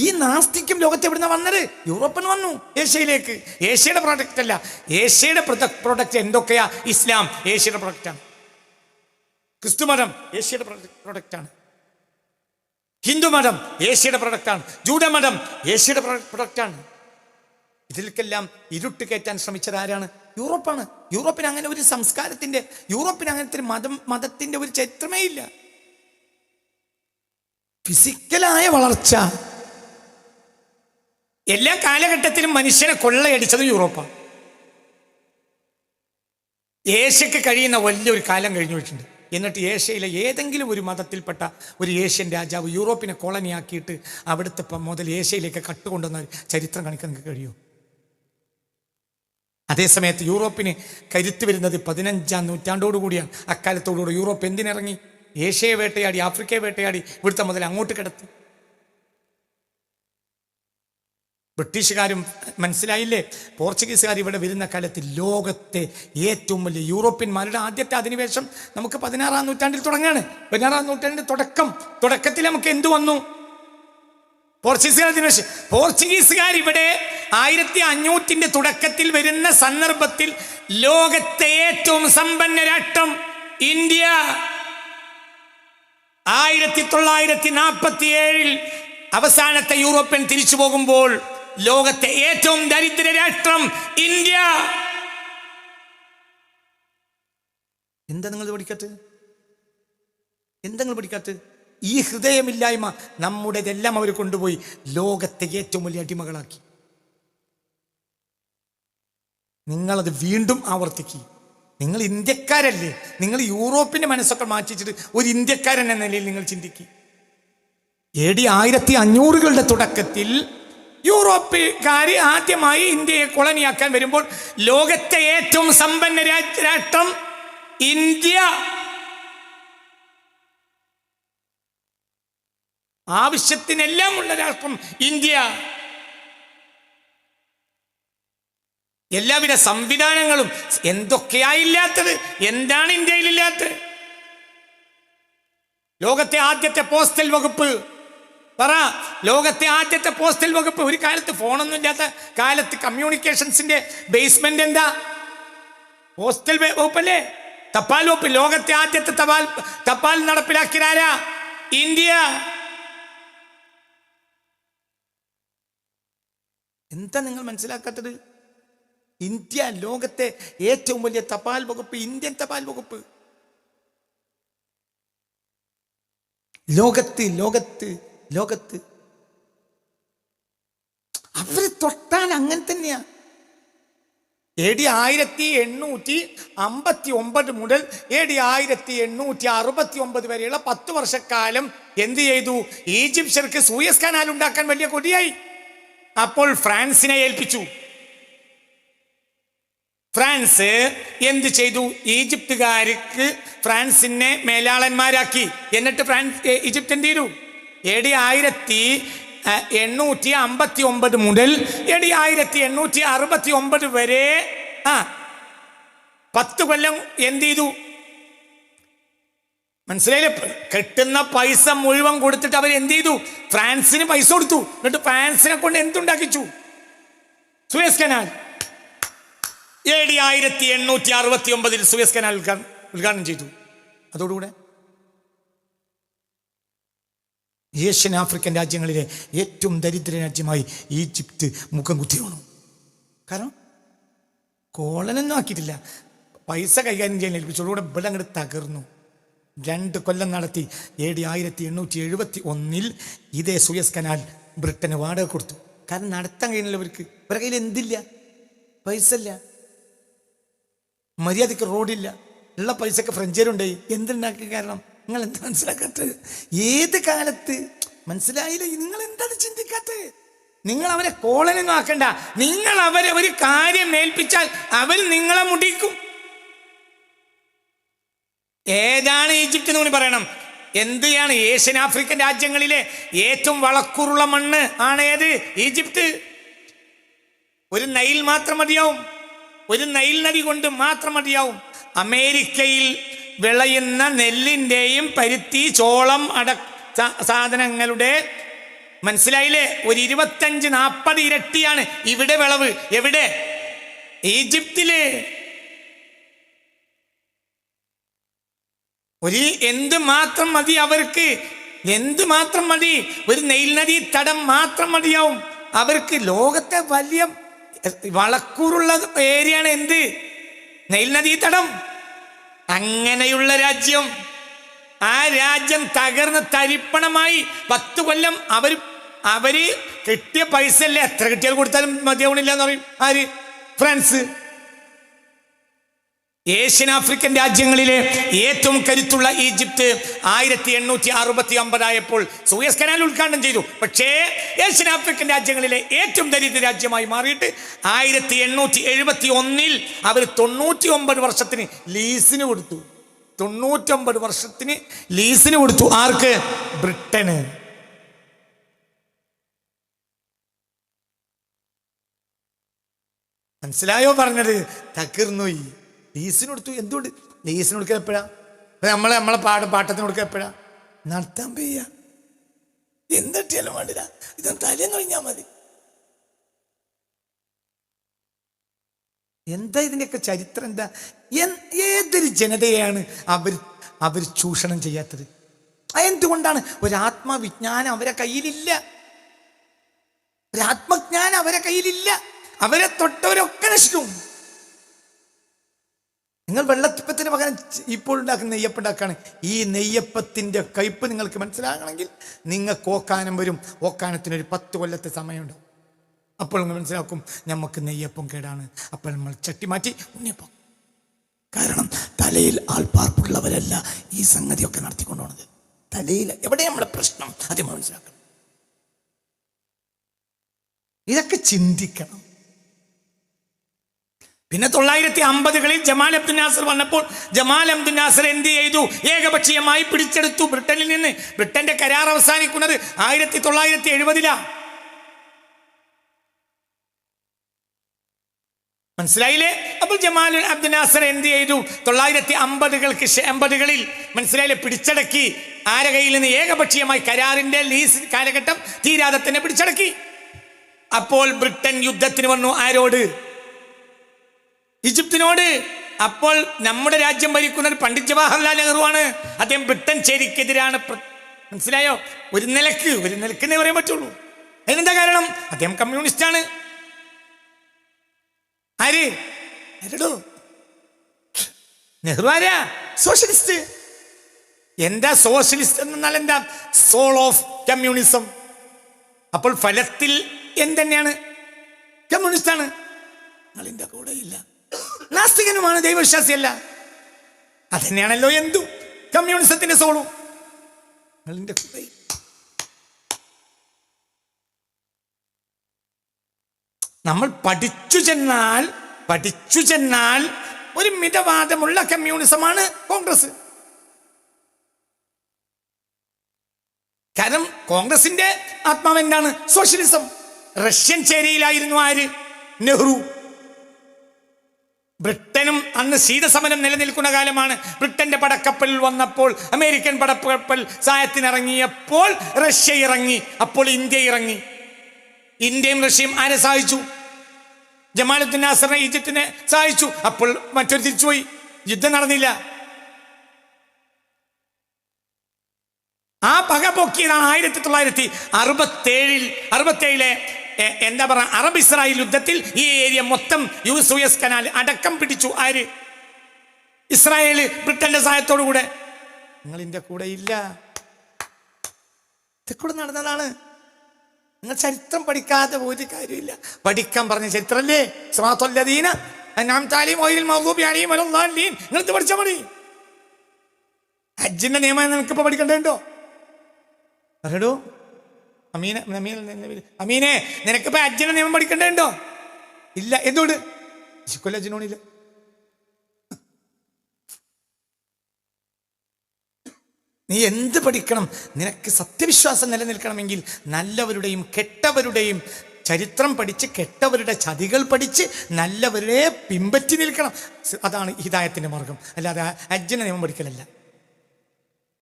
ഈ നാസ്തിക്യം ലോകത്ത് എവിടുന്ന വന്നത്? യൂറോപ്പിൽ വന്നു ഏഷ്യയിലേക്ക്. ഏഷ്യയുടെ പ്രോഡക്റ്റ് അല്ല. ഏഷ്യയുടെ പ്രോഡക്റ്റ് എന്തൊക്കെയാ? ഇസ്ലാം ഏഷ്യയുടെ പ്രോഡക്റ്റാണ് ക്രിസ്തുമതം ഏഷ്യയുടെ പ്രൊഡക്റ്റാണ് ഹിന്ദുമതം ഏഷ്യയുടെ പ്രൊഡക്റ്റാണ് ജൂഡമതം ഏഷ്യയുടെ പ്രൊഡക്റ്റാണ് ഇതിലേക്കെല്ലാം ഇരുട്ട് കയറ്റാൻ ശ്രമിച്ചത് ആരാണ്? യൂറോപ്പാണ്. യൂറോപ്പിന് അങ്ങനെ ഒരു സംസ്കാരത്തിന്റെ യൂറോപ്പിന് അങ്ങനത്തെ മതം മതത്തിന്റെ ഒരു ചരിത്രമേ ഇല്ല. ഫിസിക്കലായ വളർച്ച എല്ലാ കാലഘട്ടത്തിലും മനുഷ്യനെ കൊള്ളയടിച്ചത് യൂറോപ്പാണ്. ഏഷ്യക്ക് കഴിയുന്ന വലിയൊരു കാലം കഴിഞ്ഞു വെച്ചിട്ടുണ്ട് എന്നിട്ട് ഏഷ്യയിലെ ഏതെങ്കിലും ഒരു മതത്തിൽപ്പെട്ട ഒരു ഏഷ്യൻ രാജാവ് യൂറോപ്പിനെ കോളനിയാക്കിയിട്ട് അവിടുത്തെ മുതൽ ഏഷ്യയിലേക്ക് കട്ടുകൊണ്ടുവന്ന ചരിത്രം കാണിക്കാൻ നിങ്ങൾക്ക് അതേസമയത്ത് യൂറോപ്പിന് കരുത്ത് വരുന്നത് പതിനഞ്ചാം നൂറ്റാണ്ടോടുകൂടിയാണ് അക്കാലത്തോടുകൂടി യൂറോപ്പ് എന്തിനിറങ്ങി? ഏഷ്യയെ വേട്ടയാടി ആഫ്രിക്കയെ വേട്ടയാടി ഇവിടുത്തെ മുതൽ അങ്ങോട്ട് കിടത്തി. ബ്രിട്ടീഷുകാരും മനസ്സിലായില്ലേ? പോർച്ചുഗീസുകാർ ഇവിടെ വരുന്ന കാലത്ത് ലോകത്തെ ഏറ്റവും വലിയ യൂറോപ്യന്മാരുടെ ആദ്യത്തെ അധിനിവേശം നമുക്ക് പതിനാറാം നൂറ്റാണ്ടിൽ തുടങ്ങാണ് പതിനാറാം നൂറ്റാണ്ടിൽ തുടക്കം. തുടക്കത്തിൽ നമുക്ക് എന്തു വന്നു? പോർച്ചുഗീസുകാർ അധിനിവേശം. പോർച്ചുഗീസുകാർ ഇവിടെ ആയിരത്തി അഞ്ഞൂറ്റിന്റെ തുടക്കത്തിൽ വരുന്ന സന്ദർഭത്തിൽ ലോകത്തെ ഏറ്റവും സമ്പന്ന രാഷ്ട്രം ഇന്ത്യ. ആയിരത്തി തൊള്ളായിരത്തി നാൽപ്പത്തി ഏഴിൽ അവസാനത്തെ യൂറോപ്യൻ തിരിച്ചു പോകുമ്പോൾ ലോകത്തെ ഏറ്റവും ദരിദ്ര രാഷ്ട്രം ഇന്ത്യ. എന്താ നിങ്ങൾ പഠിക്കാത്ത? എന്താ നിങ്ങൾ പഠിക്കാത്ത? ഈ ഹൃദയമില്ലായ്മ നമ്മുടേതെല്ലാം അവർ കൊണ്ടുപോയി ലോകത്തെ ഏറ്റവും വലിയ അടിമകളാക്കി. നിങ്ങളത് വീണ്ടും ആവർത്തിക്കുക നിങ്ങൾ ഇന്ത്യക്കാരല്ലേ? നിങ്ങൾ യൂറോപ്പിന്റെ മനസ്സൊക്കെ മാറ്റിച്ചിട്ട് ഒരു ഇന്ത്യക്കാരൻ എന്ന നിലയിൽ നിങ്ങൾ ചിന്തിക്കുക എ ഡി ആയിരത്തി അഞ്ഞൂറുകളുടെ തുടക്കത്തിൽ യൂറോപ്പുകാർ ആദ്യമായി ഇന്ത്യയെ കൊളനിയാക്കാൻ വരുമ്പോൾ ലോകത്തെ ഏറ്റവും സമ്പന്ന രാഷ്ട്രം ഇന്ത്യ. ആവശ്യത്തിനെല്ലാം ഉള്ള രാഷ്ട്രം ഇന്ത്യ. എല്ലാവിധ സംവിധാനങ്ങളും എന്തൊക്കെയായില്ലാത്തത്? എന്താണ് ഇന്ത്യയിലില്ലാത്തത്? ലോകത്തെ ആദ്യത്തെ പോസ്റ്റൽ വകുപ്പ് പറ. ലോകത്തെ ആദ്യത്തെ പോസ്റ്റൽ വകുപ്പ് ഒരു കാലത്ത് ഫോണൊന്നും ഇല്ലാത്ത കാലത്ത് കമ്മ്യൂണിക്കേഷൻസിന്റെ ബേസ്മെന്റ് എന്താ? പോസ്റ്റൽ വകുപ്പല്ലേ? തപാൽ വകുപ്പ്. ലോകത്തെ ആദ്യത്തെ തപാൽ തപാൽ നടപ്പിലാക്കിയാരാ ഇന്ത്യ. എന്താ നിങ്ങൾ മനസ്സിലാക്കാത്തത്? ഇന്ത്യ ലോകത്തെ ഏറ്റവും വലിയ തപാൽ വകുപ്പ് ഇന്ത്യൻ തപാൽ വകുപ്പ്. ലോകത്ത് ലോകത്ത് ലോകത്ത്. അവർ തൊട്ടാൽ അങ്ങനെ തന്നെയാ. എ ഡി ആയിരത്തി എണ്ണൂറ്റി അമ്പത്തി ഒമ്പത് മുതൽ എ ഡി ആയിരത്തി എണ്ണൂറ്റി അറുപത്തി ഒമ്പത് വരെയുള്ള പത്ത് വർഷക്കാലം എന്ത് ചെയ്തു? ഈജിപ്ഷ്യർക്ക് സൂയസ് കനാൽ ഉണ്ടാക്കാൻ വലിയ കൊടിയായി അപ്പോൾ ഫ്രാൻസിനെ ഏൽപ്പിച്ചു. ഫ്രാൻസ് എന്ത് ചെയ്തു? ഈജിപ്തുകാർക്ക് ഫ്രാൻസിനെ മേലാളന്മാരാക്കി. എന്നിട്ട് ഫ്രാൻസ് ഈജിപ്ത് എന്ത് ചെയ്തു? എ ഡി ആയിരത്തി എണ്ണൂറ്റി അമ്പത്തി ഒമ്പത് മുതൽ എ ഡി ആയിരത്തി എണ്ണൂറ്റി അറുപത്തി ഒമ്പത് വരെ ആ പത്ത് കൊല്ലം എന്ത് ചെയ്തു? മനസ്സിലായില്ലേ? കിട്ടുന്ന പൈസ മുഴുവൻ കൊടുത്തിട്ട് അവർ എന്ത് ചെയ്തു? ഫ്രാൻസിന് പൈസ കൊടുത്തു. എന്നിട്ട് ഫ്രാൻസിനെ കൊണ്ട് എന്തുണ്ടാക്കിച്ചു? Suez canal. എ ഡി ആയിരത്തി എണ്ണൂറ്റി അറുപത്തി ഒമ്പതിൽ സുയസ് കനാൽ ഉദ്ഘാ- ഉദ്ഘാടനം ചെയ്തു. അതോടുകൂടെ ഏഷ്യൻ ആഫ്രിക്കൻ രാജ്യങ്ങളിലെ ഏറ്റവും ദരിദ്ര രാജ്യമായി ഈജിപ്ത് മുഖം കുത്തി വീണു. കാരണം കോളനൊന്നും ആക്കിയിട്ടില്ല. പൈസ കൈകാര്യം ചെയ്യാൻ ഏൽപ്പിച്ചോളൂടെ ഇവിടെ അങ്ങോട്ട് തകർന്നു. രണ്ട് കൊല്ലം നടത്തി. എ ഡി ആയിരത്തി എണ്ണൂറ്റി എഴുപത്തി ഒന്നിൽ ഇതേ സുയസ് കനാൽ ബ്രിട്ടന് വാടക കൊടുത്തു. കാരണം നടത്താൻ കഴിയുന്നില്ല ഇവർക്ക് ഇവരുടെ കയ്യിൽ എന്തില്ല? പൈസ ഇല്ല മര്യാദയ്ക്ക് റോഡില്ല. ഉള്ള പൈസക്ക് ഫ്രഞ്ചേരുണ്ടായി എന്തുണ്ടാക്കി കാരണം? നിങ്ങൾ എന്താ മനസ്സിലാക്കാത്തത്? ഏത് കാലത്ത്? മനസ്സിലായില്ല? നിങ്ങൾ എന്താണ് ചിന്തിക്കാത്തത്? നിങ്ങൾ അവരെ കോളനൊന്നും ആക്കണ്ട. നിങ്ങൾ അവരെ ഒരു കാര്യം ഏൽപ്പിച്ചാൽ അവർ നിങ്ങളെ മുടിക്കും. ഏതാണ് ഈജിപ്ത് എന്ന് പറയണം. എന്തിനാണ് ഏഷ്യൻ ആഫ്രിക്കൻ രാജ്യങ്ങളിലെ ഏറ്റവും വളക്കൂറുള്ള മണ്ണ്? ആണ് ഏത്? ഈജിപ്ത്. ഒരു നൈൽ മാത്രം മതിയാവും. ഒരു നൈൽ നദി കൊണ്ട് മാത്രം മതിയാവും. അമേരിക്കയിൽ വിളയുന്ന നെല്ലിന്റെയും പരുത്തി ചോളം അട സാധനങ്ങളുടെ മനസ്സിലായില്ലേ? ഒരു ഇരുപത്തഞ്ച് നാൽപ്പത് ഇരട്ടിയാണ് ഇവിടെ വിളവ്. എവിടെ? ഈജിപ്തിൽ. ഒരു എന്ത് മാത്രം മതി അവർക്ക്? എന്ത് മാത്രം മതി? ഒരു നെയിൽ നദി തടം മാത്രം മതിയാവും. അവർക്ക് ലോകത്തെ വലിയ വളക്കൂറുള്ള ഏരിയയാണ് എന്ത്? നെയിൽ നദി തടം. അങ്ങനെയുള്ള രാജ്യം ആ രാജ്യം തകർന്ന് തരിപ്പണമായി പത്ത് കൊല്ലം അവർ അവർ കിട്ടിയ പൈസ അല്ലേ എത്ര കിട്ടിയാൽ കൊടുത്താലും മതിയാവണില്ല എന്ന് പറയും. ആര്? ഫ്രാൻസ്. ഏഷ്യൻ ആഫ്രിക്കൻ രാജ്യങ്ങളിലെ ഏറ്റവും കരുത്തുള്ള ഈജിപ്ത് ആയിരത്തി എണ്ണൂറ്റി അറുപത്തി ഒമ്പതായപ്പോൾ സൂയസ് കനാൽ ഉദ്ഘാടനം ചെയ്തു. പക്ഷേ ഏഷ്യൻ ആഫ്രിക്കൻ രാജ്യങ്ങളിലെ ഏറ്റവും ദരിദ്ര രാജ്യമായി മാറിയിട്ട് ആയിരത്തി എണ്ണൂറ്റി എഴുപത്തി ഒന്നിൽ അവർ തൊണ്ണൂറ്റി ഒമ്പത് വർഷത്തിന് ലീസിന് കൊടുത്തു. തൊണ്ണൂറ്റൊമ്പത് വർഷത്തിന് ലീസിന് കൊടുത്തു. ആർക്ക്? ബ്രിട്ടന്. മനസ്സിലായോ പറഞ്ഞത്? തകർന്നുപോയി. ലീസിന് കൊടുത്തു. എന്തുകൊണ്ട്? ലീസിന് കൊടുക്കാൻ എപ്പോഴാ? നമ്മളെ നമ്മളെ പാട പാട്ടത്തിന് കൊടുക്കാൻ എപ്പോഴാ? നടത്താൻ പെയ്യ. എന്തിട്ടാലും വേണ്ടില്ല. ഇതും തലേന്ന് കഴിഞ്ഞാൽ മതി. എന്താ ഇതിന്റെയൊക്കെ ചരിത്രം? എന്താ? ഏതൊരു ജനതയാണ് അവർ അവർ ചൂഷണം ചെയ്യാത്തത്? എന്തുകൊണ്ടാണ് ഒരാത്മവിജ്ഞാനം അവരെ കയ്യിലില്ല. ഒരാത്മജ്ഞാനം അവരെ കയ്യിലില്ല. അവരെ തൊട്ടവരൊക്കെ നശിക്കും നിങ്ങൾ വെള്ളത്തിപ്പത്തിന് പകരം ഇപ്പോൾ ഉണ്ടാക്കുന്ന നെയ്യപ്പം ഉണ്ടാക്കുകയാണ് ഈ നെയ്യപ്പത്തിന്റെ കയ്പ് നിങ്ങൾക്ക് മനസ്സിലാകണമെങ്കിൽ നിങ്ങൾക്ക് ഓക്കാനം വരും. ഓക്കാനത്തിന് ഒരു പത്ത് കൊല്ലത്തെ സമയമുണ്ട്. അപ്പോൾ നിങ്ങൾ മനസ്സിലാക്കും നമുക്ക് നെയ്യപ്പം കേടാണ്. അപ്പോൾ നമ്മൾ ചട്ടി മാറ്റി ഉണ്ണിയപ്പം. കാരണം തലയിൽ ആൾപ്പാർപ്പുള്ളവരല്ല ഈ സംഗതിയൊക്കെ നടത്തിക്കൊണ്ടുപോണത്. തലയിൽ എവിടെ നമ്മുടെ പ്രശ്നം? അത് മനസ്സിലാക്കണം. ഇതൊക്കെ ചിന്തിക്കണം. പിന്നെ തൊള്ളായിരത്തി അമ്പതുകളിൽ ജമാൽ അബ്ദുൽ നാസർ വന്നപ്പോൾ ജമാൽ അബ്ദുൽ നാസർ എന്ത് ചെയ്തു? ഏകപക്ഷീയമായി പിടിച്ചെടുത്തു ബ്രിട്ടനിൽ നിന്ന്. ബ്രിട്ടന്റെ കരാർ അവസാനിക്കുന്നത് ആയിരത്തി തൊള്ളായിരത്തി എഴുപതിലാ മനസ്സിലായില്ലേ? അപ്പോൾ ജമാൽ അബ്ദുൽ നാസർ എന്ത് ചെയ്തു? തൊള്ളായിരത്തി അമ്പതുകൾക്ക് എൺപതുകളിൽ മനസ്സിലായില്ലേ? പിടിച്ചടക്കി. ആരെ കയ്യിൽ നിന്ന്? ഏകപക്ഷീയമായി കരാറിന്റെ ലീസ് കാലഘട്ടം തീരാതെ തന്നെ പിടിച്ചടക്കി. അപ്പോൾ ബ്രിട്ടൻ യുദ്ധത്തിന് വന്നു ആരോട്? ഈജിപ്തിനോട് അപ്പോൾ നമ്മുടെ രാജ്യം ഭരിക്കുന്നത് പണ്ഡിറ്റ് ജവഹർലാൽ നെഹ്റുവാണ് അദ്ദേഹം ബ്രിട്ടൻ ചേരിക്കെതിരാണ് മനസ്സിലായോ? ഒരു നിലയ്ക്ക് ഒരു നിലയ്ക്ക് എന്നേ പറയാൻ പറ്റുള്ളൂ. അതിനെന്താ കാരണം? അദ്ദേഹം കമ്മ്യൂണിസ്റ്റ് ആണ്. ആര്? ആരടോ? നെഹ്റു ആരാ? സോഷ്യലിസ്റ്റ് എന്താ സോഷ്യലിസ്റ്റ് എന്നാൽ എന്താ? സോൾ ഓഫ് കമ്മ്യൂണിസം അപ്പോൾ ഫലത്തിൽ എന്തന്നെയാണ്? കമ്മ്യൂണിസ്റ്റ് ആണ്. നിങ്ങളിന്റെ കൂടെ ഇല്ല. നാസ്തികനുമാണ് ദൈവവിശ്വാസിയല്ല. അതന്നെയാണല്ലോ എന്തു. കമ്മ്യൂണിസത്തിന്റെ സോളും. നമ്മൾ പഠിച്ചു ചെന്നാൽ പഠിച്ചു ചെന്നാൽ ഒരു മിതവാദമുള്ള കമ്മ്യൂണിസമാണ് കോൺഗ്രസ്. കാരണം കോൺഗ്രസിന്റെ ആത്മാവ് എന്താണ്? സോഷ്യലിസം. റഷ്യൻ ചേരിയിലായിരുന്നു ആര്? നെഹ്റു. ബ്രിട്ടനും അന്ന് ശീതസമരം നിലനിൽക്കുന്ന കാലമാണ്. ബ്രിട്ടന്റെ പടക്കപ്പൽ വന്നപ്പോൾ അമേരിക്കൻ പടക്കപ്പൽ സായത്തിനിറങ്ങിയപ്പോൾ റഷ്യ ഇറങ്ങി അപ്പോൾ ഇന്ത്യ ഇറങ്ങി. ഇന്ത്യയും റഷ്യയും ആരെ സഹായിച്ചു? ജമാലുദ്ദീൻ നാസറിനെ ഈജിപ്തിനെ സഹായിച്ചു. അപ്പോൾ മറ്റൊരു തിരിച്ചുപോയി. യുദ്ധം നടന്നില്ല. ആ പക പൊക്കിയതാണ് ആയിരത്തി തൊള്ളായിരത്തി അറുപത്തേഴിൽ അറുപത്തേഴിലെ എന്താ പറയുക അറബ് ഇസ്രായേൽ യുദ്ധത്തിൽ ഈ ഏരിയ മൊത്തം യു എസ് കനാൽ അടക്കം പിടിച്ചു. ആര്? ഇസ്രായേൽ ബ്രിട്ടന്റെ സഹായത്തോടു കൂടെ. നിങ്ങൾ ഇന്റെ കൂടെ ഇല്ല. ഇതൊക്കെ നടന്നതാണ്. നിങ്ങൾ ചരിത്രം പഠിക്കാതെ ഒരു കാര്യമില്ല പഠിക്കാൻ പറഞ്ഞ ചരിത്രമല്ലേ സ്വാത്തല്ലദീന നാം താലീം ഓയിൽ മഹബൂബി അലിയും നിങ്ങൾ ഇത് പഠിച്ചാൽ മതി. ഹജ്ജിന്റെ നിയമം നിനക്കിപ്പോ പഠിക്കണ്ടോ പറയടോ. അമീന അമീന അമീനെ നിനക്കിപ്പോ അജ്ജന നിയമം പഠിക്കണ്ടോ ഇല്ല എന്തുകൊണ്ട്? ശിക്കൊല്ല ഹജ്ജിനോണില്ല നീ എന്ത് പഠിക്കണം? നിനക്ക് സത്യവിശ്വാസം നിലനിൽക്കണമെങ്കിൽ നല്ലവരുടെയും കെട്ടവരുടെയും ചരിത്രം പഠിച്ച് കെട്ടവരുടെ ചതികൾ പഠിച്ച് നല്ലവരെ പിമ്പറ്റി നിൽക്കണം. അതാണ് ഹിതായത്തിന്റെ മാർഗം. അല്ലാതെ അജ്ജന നിയമം പഠിക്കലല്ല.